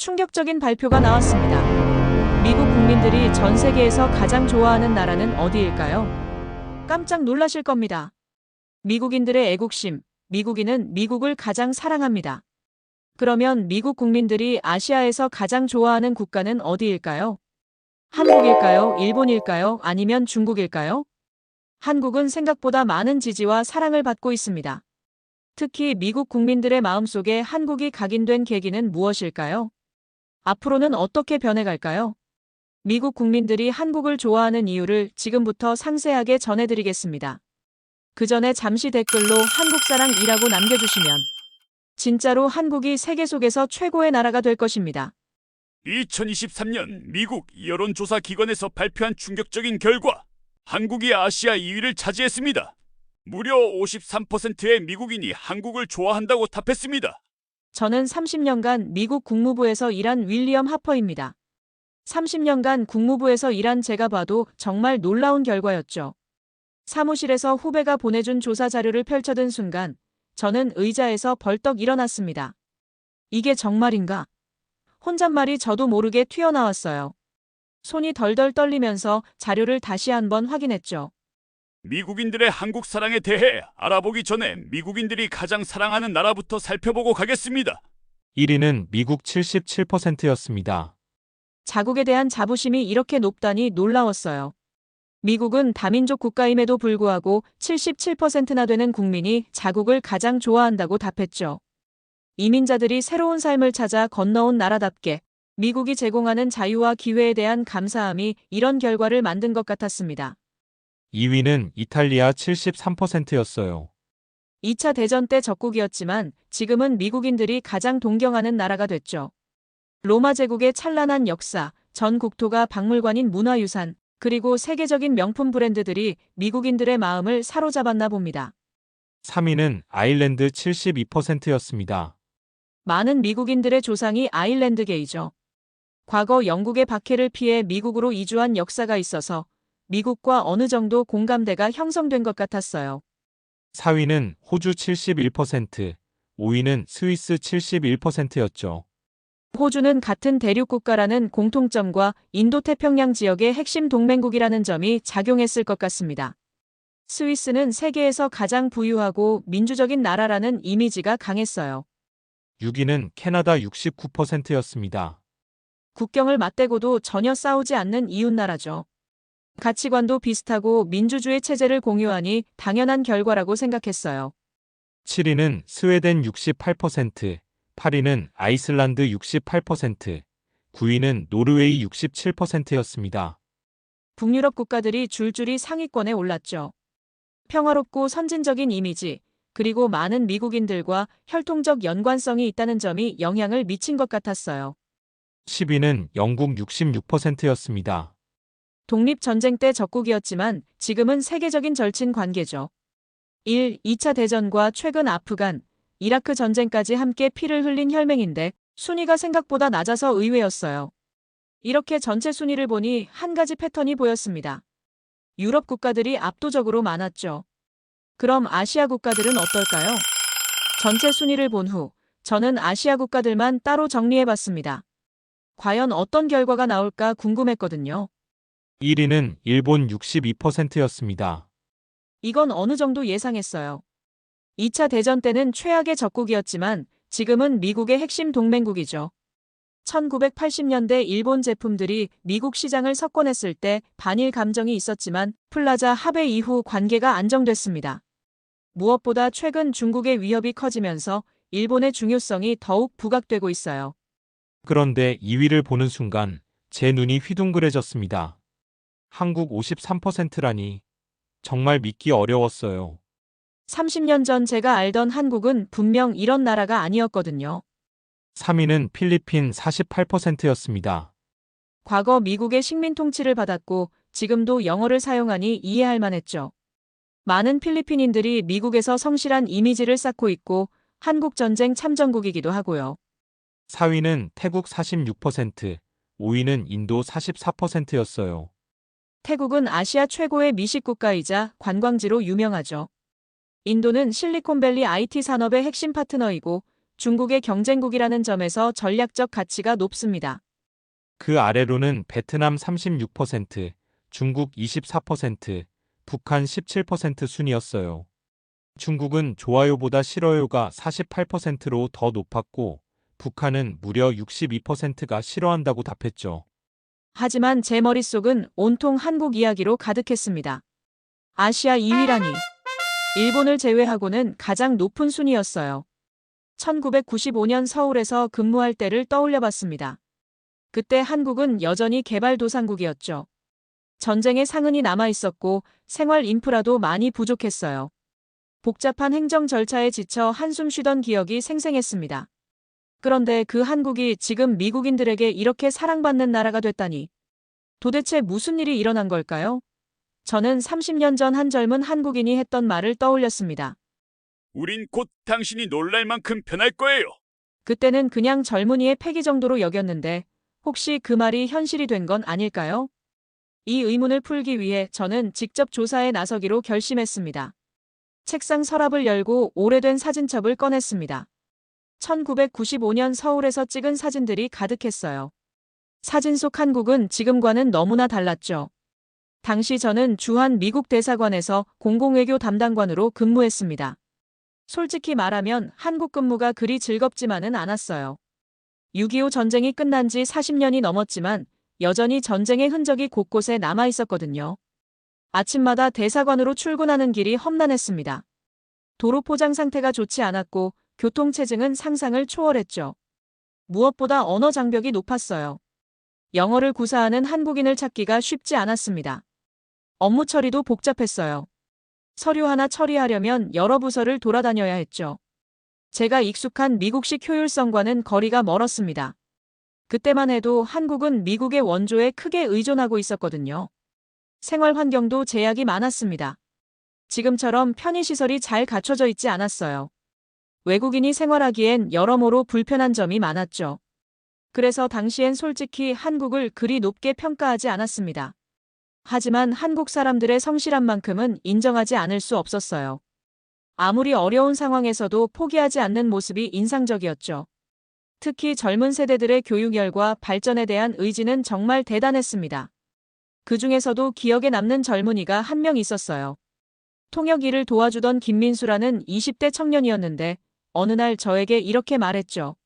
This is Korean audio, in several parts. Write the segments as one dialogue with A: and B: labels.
A: 충격적인 발표가 나왔습니다. 미국 국민들이 전 세계에서 가장 좋아하는 나라는 어디일까요? 깜짝 놀라실 겁니다. 미국인들의 애국심, 미국인은 미국을 가장 사랑합니다. 그러면 미국 국민들이 아시아에서 가장 좋아하는 국가는 어디일까요? 한국일까요? 일본일까요? 아니면 중국일까요? 한국은 생각보다 많은 지지와 사랑을 받고 있습니다. 특히 미국 국민들의 마음속에 한국이 각인된 계기는 무엇일까요? 앞으로는 어떻게 변해갈까요? 미국 국민들이 한국을 좋아하는 이유를 지금부터 상세하게 전해드리겠습니다. 그 전에 잠시 댓글로 한국사랑이라고 남겨주시면 진짜로 한국이 세계 속에서 최고의 나라가 될 것입니다.
B: 2023년 미국 여론조사 기관에서 발표한 충격적인 결과 한국이 아시아 2위를 차지했습니다. 무려 53%의 미국인이 한국을 좋아한다고 답했습니다.
A: 저는 30년간 미국 국무부에서 일한 윌리엄 하퍼입니다. 30년간 국무부에서 일한 제가 봐도 정말 놀라운 결과였죠. 사무실에서 후배가 보내준 조사 자료를 펼쳐든 순간 저는 의자에서 벌떡 일어났습니다. 이게 정말인가? 혼잣말이 저도 모르게 튀어나왔어요. 손이 덜덜 떨리면서 자료를 다시 한번 확인했죠.
B: 미국인들의 한국 사랑에 대해 알아보기 전에 미국인들이 가장 사랑하는 나라부터 살펴보고 가겠습니다.
C: 1위는 미국 77%였습니다.
A: 자국에 대한 자부심이 이렇게 높다니 놀라웠어요. 미국은 다민족 국가임에도 불구하고 77%나 되는 국민이 자국을 가장 좋아한다고 답했죠. 이민자들이 새로운 삶을 찾아 건너온 나라답게 미국이 제공하는 자유와 기회에 대한 감사함이 이런 결과를 만든 것 같았습니다.
C: 2위는 이탈리아 73%였어요.
A: 2차 대전 때 적국이었지만 지금은 미국인들이 가장 동경하는 나라가 됐죠. 로마 제국의 찬란한 역사, 전 국토가 박물관인 문화유산, 그리고 세계적인 명품 브랜드들이 미국인들의 마음을 사로잡았나 봅니다.
C: 3위는 아일랜드 72%였습니다.
A: 많은 미국인들의 조상이 아일랜드계이죠. 과거 영국의 박해를 피해 미국으로 이주한 역사가 있어서 미국과 어느 정도 공감대가 형성된 것 같았어요.
C: 4위는 호주 71%, 5위는 스위스 71%였죠.
A: 호주는 같은 대륙 국가라는 공통점과 인도태평양 지역의 핵심 동맹국이라는 점이 작용했을 것 같습니다. 스위스는 세계에서 가장 부유하고 민주적인 나라라는 이미지가 강했어요.
C: 6위는 캐나다 69%였습니다.
A: 국경을 맞대고도 전혀 싸우지 않는 이웃나라죠. 가치관도 비슷하고 민주주의 체제를 공유하니 당연한 결과라고 생각했어요.
C: 7위는 스웨덴 68%, 8위는 아이슬란드 68%, 9위는 노르웨이 67%였습니다.
A: 북유럽 국가들이 줄줄이 상위권에 올랐죠. 평화롭고 선진적인 이미지, 그리고 많은 미국인들과 혈통적 연관성이 있다는 점이 영향을 미친 것 같았어요.
C: 10위는 영국 66%였습니다.
A: 독립전쟁 때 적국이었지만 지금은 세계적인 절친 관계죠. 1. 2차 대전과 최근 아프간, 이라크 전쟁까지 함께 피를 흘린 혈맹인데 순위가 생각보다 낮아서 의외였어요. 이렇게 전체 순위를 보니 한 가지 패턴이 보였습니다. 유럽 국가들이 압도적으로 많았죠. 그럼 아시아 국가들은 어떨까요? 전체 순위를 본 후 저는 아시아 국가들만 따로 정리해 봤습니다. 과연 어떤 결과가 나올까 궁금했거든요.
C: 1위는 일본 62%였습니다.
A: 이건 어느 정도 예상했어요. 2차 대전 때는 최악의 적국이었지만 지금은 미국의 핵심 동맹국이죠. 1980년대 일본 제품들이 미국 시장을 석권했을 때 반일 감정이 있었지만 플라자 합의 이후 관계가 안정됐습니다. 무엇보다 최근 중국의 위협이 커지면서 일본의 중요성이 더욱 부각되고 있어요.
C: 그런데 2위를 보는 순간 제 눈이 휘둥그레졌습니다. 한국 53%라니 정말 믿기 어려웠어요.
A: 30년 전 제가 알던 한국은 분명 이런 나라가 아니었거든요.
C: 3위는 필리핀 48%였습니다.
A: 과거 미국의 식민 통치를 받았고 지금도 영어를 사용하니 이해할 만했죠. 많은 필리핀인들이 미국에서 성실한 이미지를 쌓고 있고 한국 전쟁 참전국이기도 하고요.
C: 4위는 태국 46%, 5위는 인도 44%였어요.
A: 태국은 아시아 최고의 미식 국가이자 관광지로 유명하죠. 인도는 실리콘밸리 IT 산업의 핵심 파트너이고 중국의 경쟁국이라는 점에서 전략적 가치가 높습니다.
C: 그 아래로는 베트남 36%, 중국 24%, 북한 17% 순이었어요. 중국은 좋아요보다 싫어요가 48%로 더 높았고, 북한은 무려 62%가 싫어한다고 답했죠.
A: 하지만 제 머릿속은 온통 한국 이야기로 가득했습니다. 아시아 2위라니. 일본을 제외하고는 가장 높은 순위였어요. 1995년 서울에서 근무할 때를 떠올려 봤습니다. 그때 한국은 여전히 개발도상국이었죠. 전쟁의 상흔이 남아 있었고 생활 인프라도 많이 부족했어요. 복잡한 행정 절차에 지쳐 한숨 쉬던 기억이 생생했습니다. 그런데 그 한국이 지금 미국인들에게 이렇게 사랑받는 나라가 됐다니. 도대체 무슨 일이 일어난 걸까요? 저는 30년 전 한 젊은 한국인이 했던 말을 떠올렸습니다.
B: 우린 곧 당신이 놀랄 만큼 변할 거예요.
A: 그때는 그냥 젊은이의 패기 정도로 여겼는데 혹시 그 말이 현실이 된 건 아닐까요? 이 의문을 풀기 위해 저는 직접 조사에 나서기로 결심했습니다. 책상 서랍을 열고 오래된 사진첩을 꺼냈습니다. 1995년 서울에서 찍은 사진들이 가득했어요. 사진 속 한국은 지금과는 너무나 달랐죠. 당시 저는 주한 미국 대사관에서 공공외교 담당관으로 근무했습니다. 솔직히 말하면 한국 근무가 그리 즐겁지만은 않았어요. 6.25 전쟁이 끝난 지 40년이 넘었지만 여전히 전쟁의 흔적이 곳곳에 남아 있었거든요. 아침마다 대사관으로 출근하는 길이 험난했습니다. 도로 포장 상태가 좋지 않았고 교통체증은 상상을 초월했죠. 무엇보다 언어 장벽이 높았어요. 영어를 구사하는 한국인을 찾기가 쉽지 않았습니다. 업무 처리도 복잡했어요. 서류 하나 처리하려면 여러 부서를 돌아다녀야 했죠. 제가 익숙한 미국식 효율성과는 거리가 멀었습니다. 그때만 해도 한국은 미국의 원조에 크게 의존하고 있었거든요. 생활 환경도 제약이 많았습니다. 지금처럼 편의시설이 잘 갖춰져 있지 않았어요. 외국인이 생활하기엔 여러모로 불편한 점이 많았죠. 그래서 당시엔 솔직히 한국을 그리 높게 평가하지 않았습니다. 하지만 한국 사람들의 성실한 만큼은 인정하지 않을 수 없었어요. 아무리 어려운 상황에서도 포기하지 않는 모습이 인상적이었죠. 특히 젊은 세대들의 교육열과 발전에 대한 의지는 정말 대단했습니다. 그 중에서도 기억에 남는 젊은이가 한 명 있었어요. 통역 일을 도와주던 김민수라는 20대 청년이었는데 어느 날 저에게 이렇게 말했죠.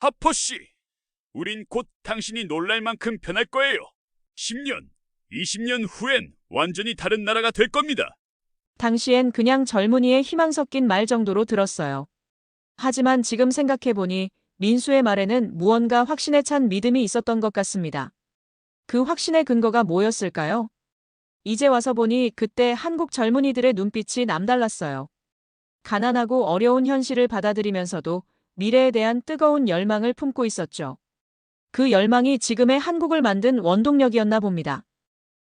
B: 하포 씨, 우린 곧 당신이 놀랄 만큼 변할 거예요. 10년, 20년 후엔 완전히 다른 나라가 될 겁니다.
A: 당시엔 그냥 젊은이의 희망 섞인 말 정도로 들었어요. 하지만 지금 생각해보니 민수의 말에는 무언가 확신에 찬 믿음이 있었던 것 같습니다. 그 확신의 근거가 뭐였을까요? 이제 와서 보니 그때 한국 젊은이들의 눈빛이 남달랐어요. 가난하고 어려운 현실을 받아들이면서도 미래에 대한 뜨거운 열망을 품고 있었죠. 그 열망이 지금의 한국을 만든 원동력이었나 봅니다.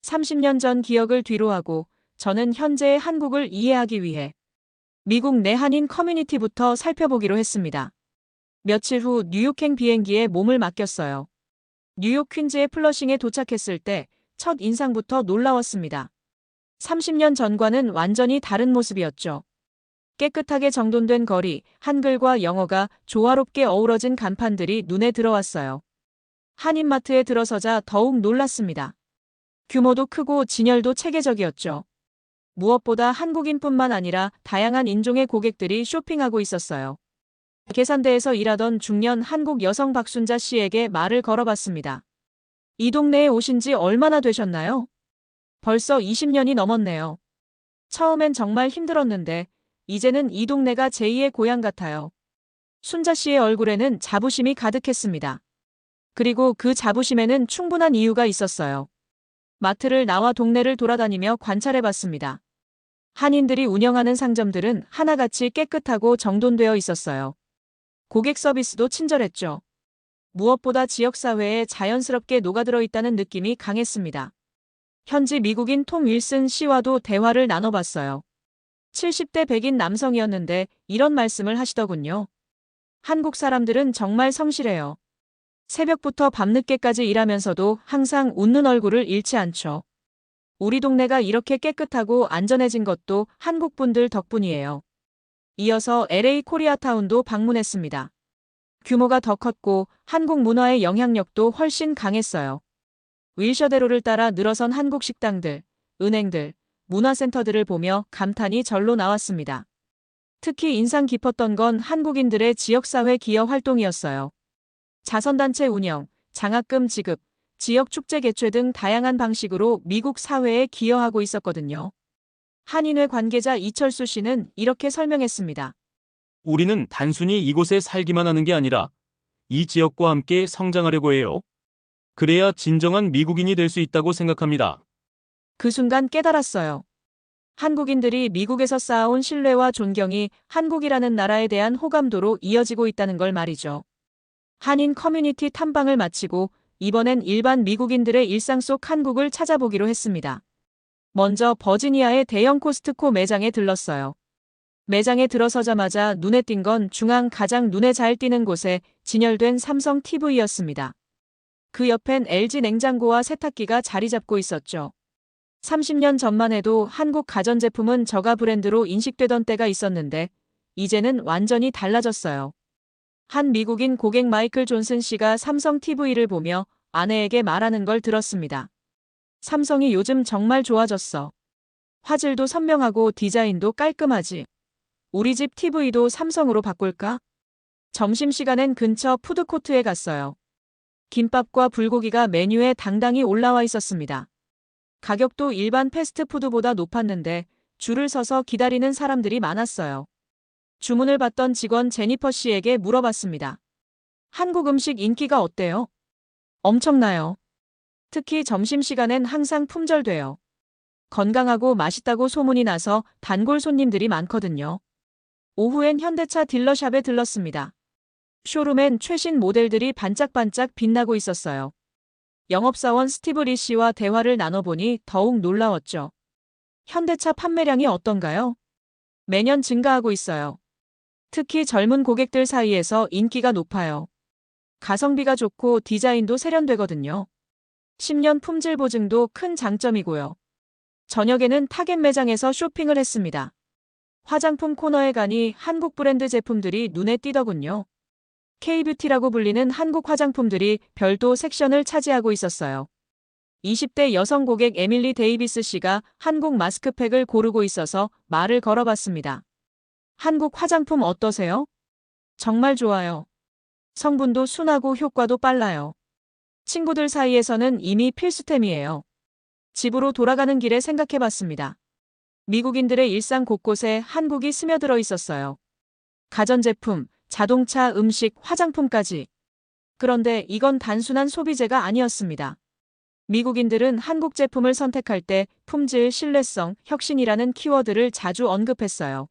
A: 30년 전 기억을 뒤로하고 저는 현재의 한국을 이해하기 위해 미국 내 한인 커뮤니티부터 살펴보기로 했습니다. 며칠 후 뉴욕행 비행기에 몸을 맡겼어요. 뉴욕 퀸즈의 플러싱에 도착했을 때 첫 인상부터 놀라웠습니다. 30년 전과는 완전히 다른 모습이었죠. 깨끗하게 정돈된 거리, 한글과 영어가 조화롭게 어우러진 간판들이 눈에 들어왔어요. 한인마트에 들어서자 더욱 놀랐습니다. 규모도 크고 진열도 체계적이었죠. 무엇보다 한국인뿐만 아니라 다양한 인종의 고객들이 쇼핑하고 있었어요. 계산대에서 일하던 중년 한국 여성 박순자 씨에게 말을 걸어봤습니다. 이 동네에 오신 지 얼마나 되셨나요? 벌써 20년이 넘었네요. 처음엔 정말 힘들었는데 이제는 이 동네가 제2의 고향 같아요. 순자 씨의 얼굴에는 자부심이 가득했습니다. 그리고 그 자부심에는 충분한 이유가 있었어요. 마트를 나와 동네를 돌아다니며 관찰해봤습니다. 한인들이 운영하는 상점들은 하나같이 깨끗하고 정돈되어 있었어요. 고객 서비스도 친절했죠. 무엇보다 지역사회에 자연스럽게 녹아들어 있다는 느낌이 강했습니다. 현지 미국인 톰 윌슨 씨와도 대화를 나눠봤어요. 70대 백인 남성이었는데 이런 말씀을 하시더군요. 한국 사람들은 정말 성실해요. 새벽부터 밤늦게까지 일하면서도 항상 웃는 얼굴을 잃지 않죠. 우리 동네가 이렇게 깨끗하고 안전해진 것도 한국 분들 덕분이에요. 이어서 LA 코리아타운도 방문했습니다. 규모가 더 컸고 한국 문화의 영향력도 훨씬 강했어요. 윌셔대로를 따라 늘어선 한국 식당들, 은행들, 문화센터들을 보며 감탄이 절로 나왔습니다. 특히 인상 깊었던 건 한국인들의 지역사회 기여 활동이었어요. 자선단체 운영, 장학금 지급, 지역 축제 개최 등 다양한 방식으로 미국 사회에 기여하고 있었거든요. 한인회 관계자 이철수 씨는 이렇게 설명했습니다.
D: 우리는 단순히 이곳에 살기만 하는 게 아니라 이 지역과 함께 성장하려고 해요. 그래야 진정한 미국인이 될 수 있다고 생각합니다.
A: 그 순간 깨달았어요. 한국인들이 미국에서 쌓아온 신뢰와 존경이 한국이라는 나라에 대한 호감도로 이어지고 있다는 걸 말이죠. 한인 커뮤니티 탐방을 마치고 이번엔 일반 미국인들의 일상 속 한국을 찾아보기로 했습니다. 먼저 버지니아의 대형 코스트코 매장에 들렀어요. 매장에 들어서자마자 눈에 띈 건 중앙 가장 눈에 잘 띄는 곳에 진열된 삼성 TV였습니다. 그 옆엔 LG 냉장고와 세탁기가 자리 잡고 있었죠. 30년 전만 해도 한국 가전제품은 저가 브랜드로 인식되던 때가 있었는데 이제는 완전히 달라졌어요. 한 미국인 고객 마이클 존슨 씨가 삼성 TV를 보며 아내에게 말하는 걸 들었습니다. 삼성이 요즘 정말 좋아졌어. 화질도 선명하고 디자인도 깔끔하지. 우리 집 TV도 삼성으로 바꿀까? 점심시간엔 근처 푸드코트에 갔어요. 김밥과 불고기가 메뉴에 당당히 올라와 있었습니다. 가격도 일반 패스트푸드보다 높았는데 줄을 서서 기다리는 사람들이 많았어요. 주문을 받던 직원 제니퍼 씨에게 물어봤습니다. 한국 음식 인기가 어때요? 엄청나요. 특히 점심시간엔 항상 품절돼요. 건강하고 맛있다고 소문이 나서 단골 손님들이 많거든요. 오후엔 현대차 딜러샵에 들렀습니다. 쇼룸엔 최신 모델들이 반짝반짝 빛나고 있었어요. 영업사원 스티브 리 씨와 대화를 나눠보니 더욱 놀라웠죠. 현대차 판매량이 어떤가요? 매년 증가하고 있어요. 특히 젊은 고객들 사이에서 인기가 높아요. 가성비가 좋고 디자인도 세련되거든요. 10년 품질 보증도 큰 장점이고요. 저녁에는 타겟 매장에서 쇼핑을 했습니다. 화장품 코너에 가니 한국 브랜드 제품들이 눈에 띄더군요. K-뷰티라고 불리는 한국 화장품들이 별도 섹션을 차지하고 있었어요. 20대 여성 고객 에밀리 데이비스 씨가 한국 마스크팩을 고르고 있어서 말을 걸어봤습니다. 한국 화장품 어떠세요? 정말 좋아요. 성분도 순하고 효과도 빨라요. 친구들 사이에서는 이미 필수템이에요. 집으로 돌아가는 길에 생각해 봤습니다. 미국인들의 일상 곳곳에 한국이 스며들어 있었어요. 가전제품, 자동차, 음식, 화장품까지. 그런데 이건 단순한 소비재가 아니었습니다. 미국인들은 한국 제품을 선택할 때 품질, 신뢰성, 혁신이라는 키워드를 자주 언급했어요.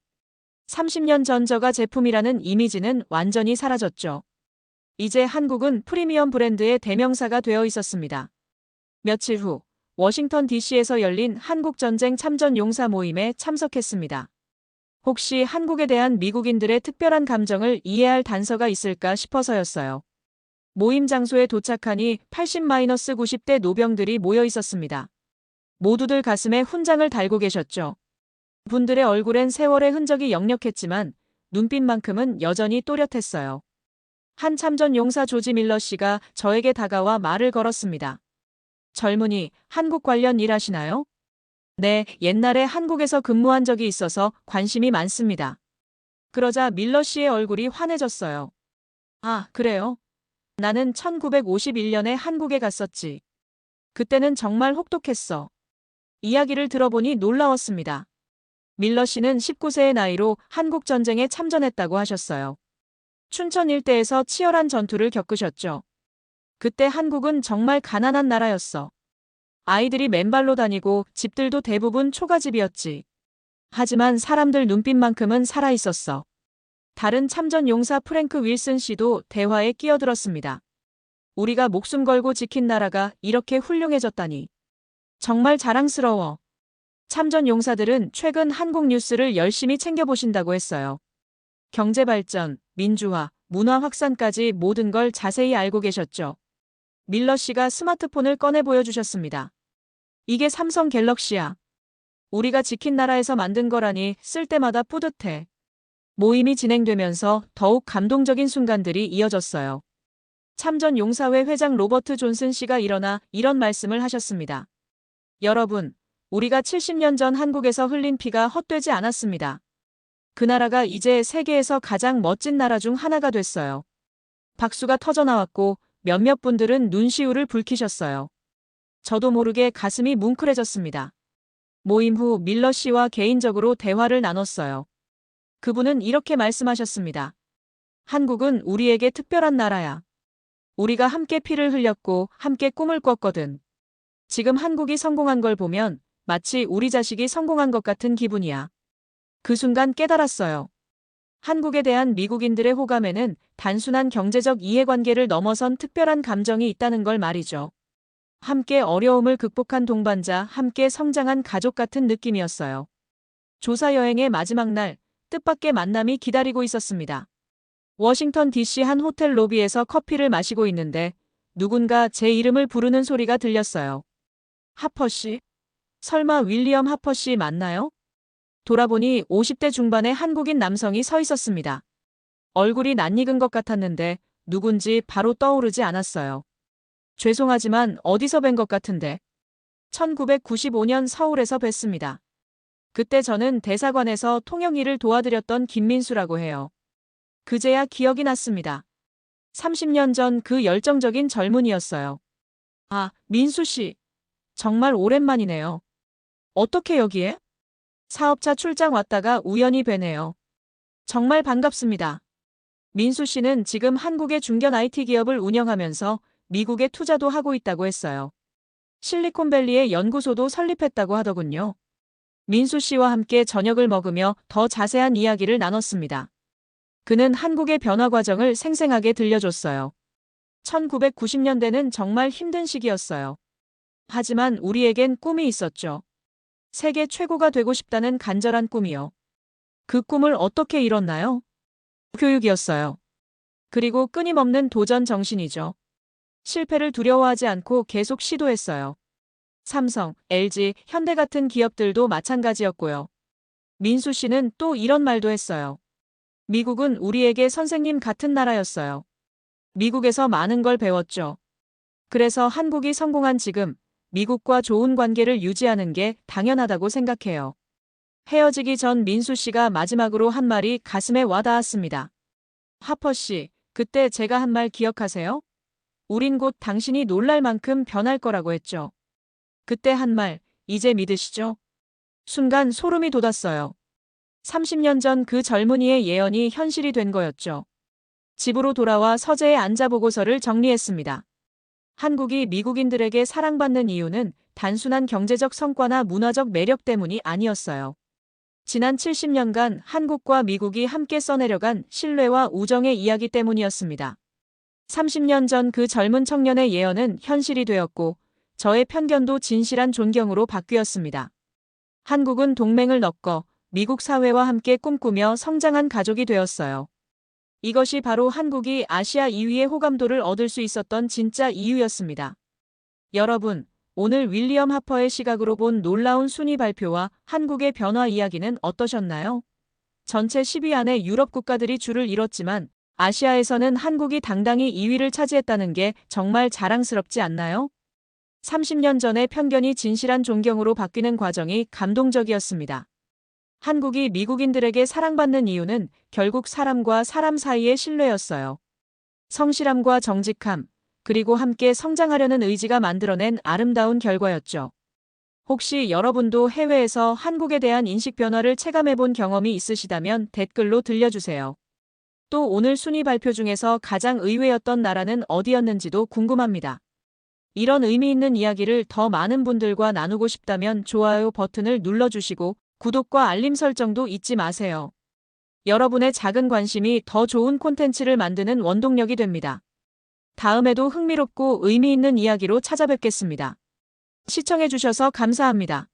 A: 30년 전 저가 제품이라는 이미지는 완전히 사라졌죠. 이제 한국은 프리미엄 브랜드의 대명사가 되어 있었습니다. 며칠 후 워싱턴 DC에서 열린 한국전쟁 참전 용사 모임에 참석했습니다. 혹시 한국에 대한 미국인들의 특별한 감정을 이해할 단서가 있을까 싶어서였어요. 모임 장소에 도착하니 80-90대 노병들이 모여 있었습니다. 모두들 가슴에 훈장을 달고 계셨죠. 분들의 얼굴엔 세월의 흔적이 역력했지만 눈빛만큼은 여전히 또렷했어요. 한 참 전 용사 조지 밀러 씨가 저에게 다가와 말을 걸었습니다. 젊은이, 한국 관련 일 하시나요? 네, 옛날에 한국에서 근무한 적이 있어서 관심이 많습니다. 그러자 밀러 씨의 얼굴이 환해졌어요. 아, 그래요? 나는 1951년에 한국에 갔었지. 그때는 정말 혹독했어. 이야기를 들어보니 놀라웠습니다. 밀러 씨는 19세의 나이로 한국 전쟁에 참전했다고 하셨어요. 춘천 일대에서 치열한 전투를 겪으셨죠. 그때 한국은 정말 가난한 나라였어. 아이들이 맨발로 다니고 집들도 대부분 초가집이었지. 하지만 사람들 눈빛만큼은 살아있었어. 다른 참전 용사 프랭크 윌슨 씨도 대화에 끼어들었습니다. 우리가 목숨 걸고 지킨 나라가 이렇게 훌륭해졌다니. 정말 자랑스러워. 참전 용사들은 최근 한국 뉴스를 열심히 챙겨보신다고 했어요. 경제 발전, 민주화, 문화 확산까지 모든 걸 자세히 알고 계셨죠. 밀러 씨가 스마트폰을 꺼내 보여주셨습니다. 이게 삼성 갤럭시야. 우리가 지킨 나라에서 만든 거라니 쓸 때마다 뿌듯해. 모임이 진행되면서 더욱 감동적인 순간들이 이어졌어요. 참전 용사회 회장 로버트 존슨 씨가 일어나 이런 말씀을 하셨습니다. 여러분, 우리가 70년 전 한국에서 흘린 피가 헛되지 않았습니다. 그 나라가 이제 세계에서 가장 멋진 나라 중 하나가 됐어요. 박수가 터져나왔고 몇몇 분들은 눈시울을 붉히셨어요. 저도 모르게 가슴이 뭉클해졌습니다. 모임 후 밀러 씨와 개인적으로 대화를 나눴어요. 그분은 이렇게 말씀하셨습니다. 한국은 우리에게 특별한 나라야. 우리가 함께 피를 흘렸고 함께 꿈을 꿨거든. 지금 한국이 성공한 걸 보면 마치 우리 자식이 성공한 것 같은 기분이야. 그 순간 깨달았어요. 한국에 대한 미국인들의 호감에는 단순한 경제적 이해관계를 넘어선 특별한 감정이 있다는 걸 말이죠. 함께 어려움을 극복한 동반자, 함께 성장한 가족 같은 느낌이었어요. 조사 여행의 마지막 날, 뜻밖의 만남이 기다리고 있었습니다. 워싱턴 DC 한 호텔 로비에서 커피를 마시고 있는데 누군가 제 이름을 부르는 소리가 들렸어요. 하퍼 씨? 설마 윌리엄 하퍼 씨 맞나요? 돌아보니 50대 중반의 한국인 남성이 서 있었습니다. 얼굴이 낯익은 것 같았는데 누군지 바로 떠오르지 않았어요. 죄송하지만 어디서 뵌 것 같은데. 1995년 서울에서 뵀습니다. 그때 저는 대사관에서 통역 일을 도와드렸던 김민수라고 해요. 그제야 기억이 났습니다. 30년 전 그 열정적인 젊은이였어요. 아, 민수 씨. 정말 오랜만이네요. 어떻게 여기에? 사업차 출장 왔다가 우연히 뵈네요. 정말 반갑습니다. 민수 씨는 지금 한국의 중견 IT 기업을 운영하면서 미국에 투자도 하고 있다고 했어요. 실리콘밸리에 연구소도 설립했다고 하더군요. 민수 씨와 함께 저녁을 먹으며 더 자세한 이야기를 나눴습니다. 그는 한국의 변화 과정을 생생하게 들려줬어요. 1990년대는 정말 힘든 시기였어요. 하지만 우리에겐 꿈이 있었죠. 세계 최고가 되고 싶다는 간절한 꿈이요. 그 꿈을 어떻게 이뤘나요? 교육이었어요. 그리고 끊임없는 도전 정신이죠. 실패를 두려워하지 않고 계속 시도했어요. 삼성, LG, 현대 같은 기업들도 마찬가지였고요. 민수 씨는 또 이런 말도 했어요. 미국은 우리에게 선생님 같은 나라였어요. 미국에서 많은 걸 배웠죠. 그래서 한국이 성공한 지금 미국과 좋은 관계를 유지하는 게 당연하다고 생각해요. 헤어지기 전 민수 씨가 마지막으로 한 말이 가슴에 와닿았습니다. 하퍼 씨, 그때 제가 한 말 기억하세요? 우린 곧 당신이 놀랄 만큼 변할 거라고 했죠. 그때 한 말, 이제 믿으시죠? 순간 소름이 돋았어요. 30년 전 그 젊은이의 예언이 현실이 된 거였죠. 집으로 돌아와 서재에 앉아 보고서를 정리했습니다. 한국이 미국인들에게 사랑받는 이유는 단순한 경제적 성과나 문화적 매력 때문이 아니었어요. 지난 70년간 한국과 미국이 함께 써내려간 신뢰와 우정의 이야기 때문이었습니다. 30년 전 그 젊은 청년의 예언은 현실이 되었고 저의 편견도 진실한 존경으로 바뀌었습니다. 한국은 동맹을 넣고 미국 사회와 함께 꿈꾸며 성장한 가족이 되었어요. 이것이 바로 한국이 아시아 2위의 호감도를 얻을 수 있었던 진짜 이유였습니다. 여러분, 오늘 윌리엄 하퍼의 시각으로 본 놀라운 순위 발표와 한국의 변화 이야기는 어떠셨나요? 전체 10위 안에 유럽 국가들이 줄을 이뤘지만 아시아에서는 한국이 당당히 2위를 차지했다는 게 정말 자랑스럽지 않나요? 30년 전의 편견이 진실한 존경으로 바뀌는 과정이 감동적이었습니다. 한국이 미국인들에게 사랑받는 이유는 결국 사람과 사람 사이의 신뢰였어요. 성실함과 정직함, 그리고 함께 성장하려는 의지가 만들어낸 아름다운 결과였죠. 혹시 여러분도 해외에서 한국에 대한 인식 변화를 체감해 본 경험이 있으시다면 댓글로 들려주세요. 또 오늘 순위 발표 중에서 가장 의외였던 나라는 어디였는지도 궁금합니다. 이런 의미 있는 이야기를 더 많은 분들과 나누고 싶다면 좋아요 버튼을 눌러주시고 구독과 알림 설정도 잊지 마세요. 여러분의 작은 관심이 더 좋은 콘텐츠를 만드는 원동력이 됩니다. 다음에도 흥미롭고 의미 있는 이야기로 찾아뵙겠습니다. 시청해주셔서 감사합니다.